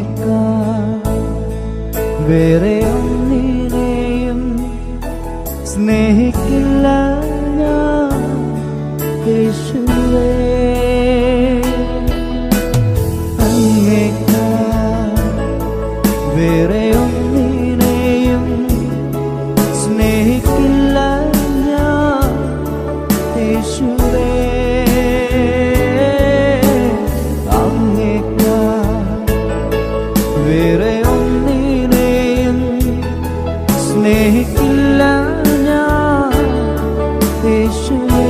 നിനക്കാൾ വേറെ ഒന്നിനെയും സ്നേഹിക്കില്ല ഞാൻ വേറെ സ്നേഹിക്കില്ല ഞാൻ യേശുവേ.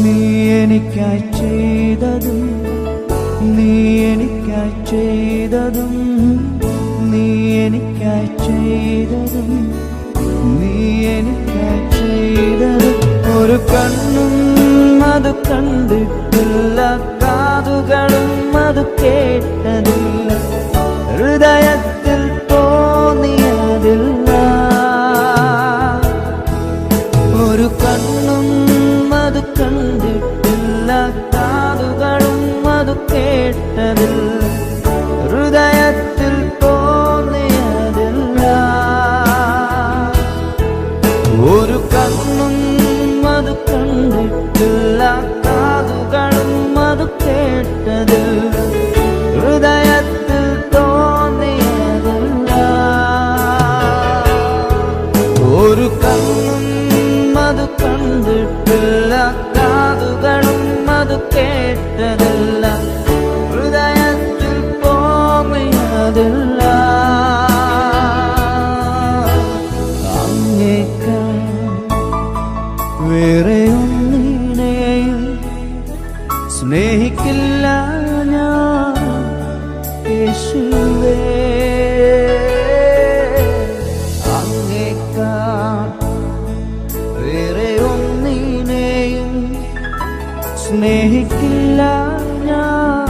നീ എനിക്കായി ചെയ്തതും നീ എനിക്കായി ചെയ്തതും നീ എനിക്കായി ചെയ്തതും നീ എനിക്കായി ചെയ്തതും. ഒരു കണ്ണും അത് കണ്ടിട്ടില്ല കാതുകളും അത് കേട്ടതില്ല. ഹൃദയത്തിൽ തോന്നിയതില്ല. ഒരു കണ്ണും അത് കണ്ടിട്ടില്ല കാതുകളും അത് കേട്ടതില്ല ഹൃദയത്തിൽ തോന്നിയതില്ല. ഒരു കണ്ണും കാതുകളും അത് കണ്ടിട്ടില്ല കാതുകളും അത് കേട്ടതില്ല. ഹൃദയത്തിൽ അങ്ങേക്കാൾ വേറെ ഒന്നിനെയും സ്നേഹിക്കില്ല ഞാൻ. യേശുവേ. സ്നേഹിക്കില്ല ഞാൻ.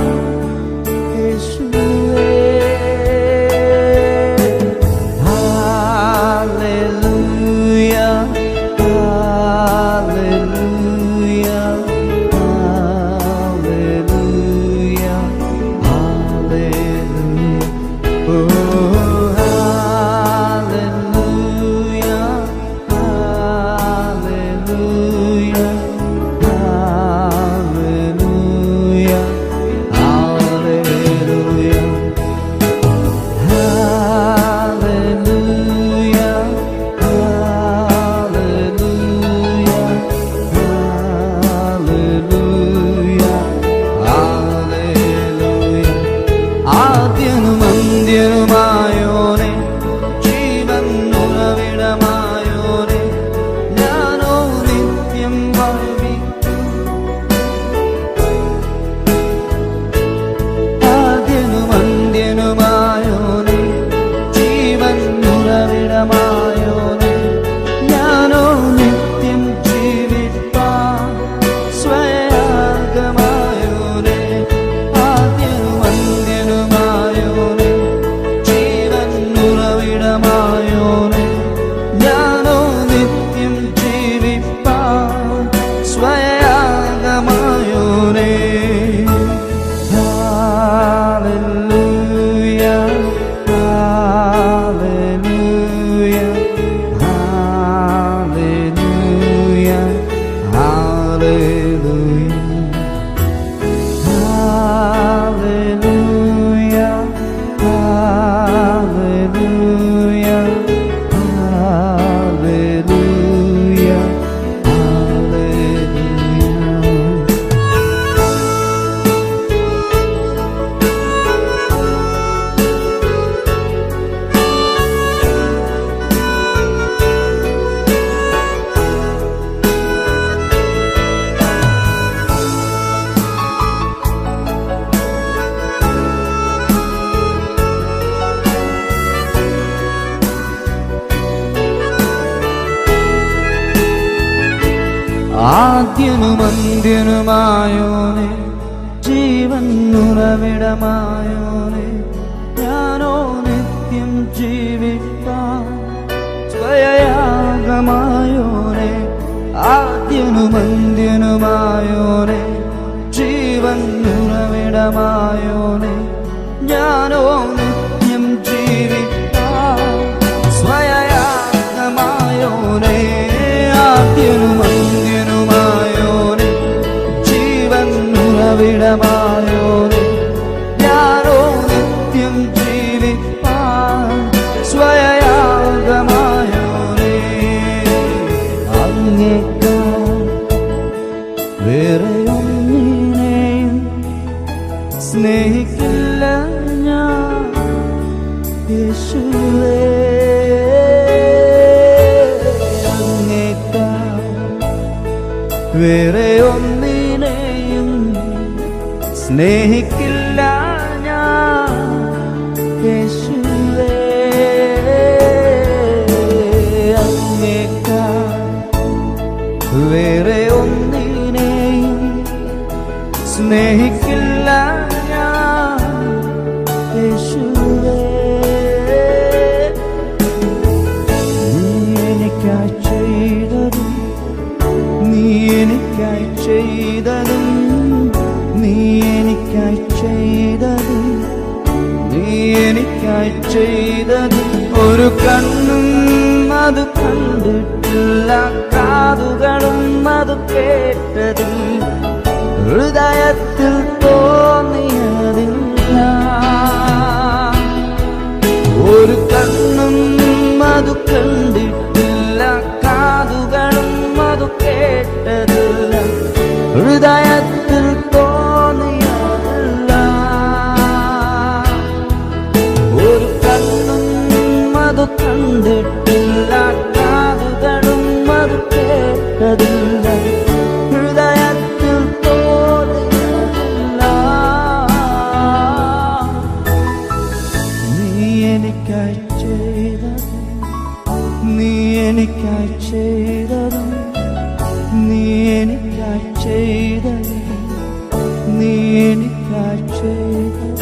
ആദ്യനും അന്ത്യനുമായോനെ ജീവൻ ഉറവിടമായോനെ ഞാനോ നിത്യം ജീവിപ്പാൻ സ്വയയാഗമായോനെ ആദ്യനും അന്ത്യനുമായോനെ ജീവൻ ഉറവിടമായോനെ ഞാനോ വേറെ ഒന്നിനെയും സ്നേഹിക്ക എനിക്കായി ചെയ്തതും നീ എനിക്കായി ചെയ്തതും നീ എനിക്കായി ചെയ്തതും നീ എനിക്കായി ചെയ്തതും. ഒരു കണ്ണും അത് കണ്ടിട്ടില്ല കാതുകളും അത് കേട്ടതും ഹൃദയത്തിൽ തോന്നിയതില്ല. ഒരു കണ്ണും അത് കാതുകളും അത് കേട്ടതില്ല ഹൃദയത്തിൽ എനിക്കായി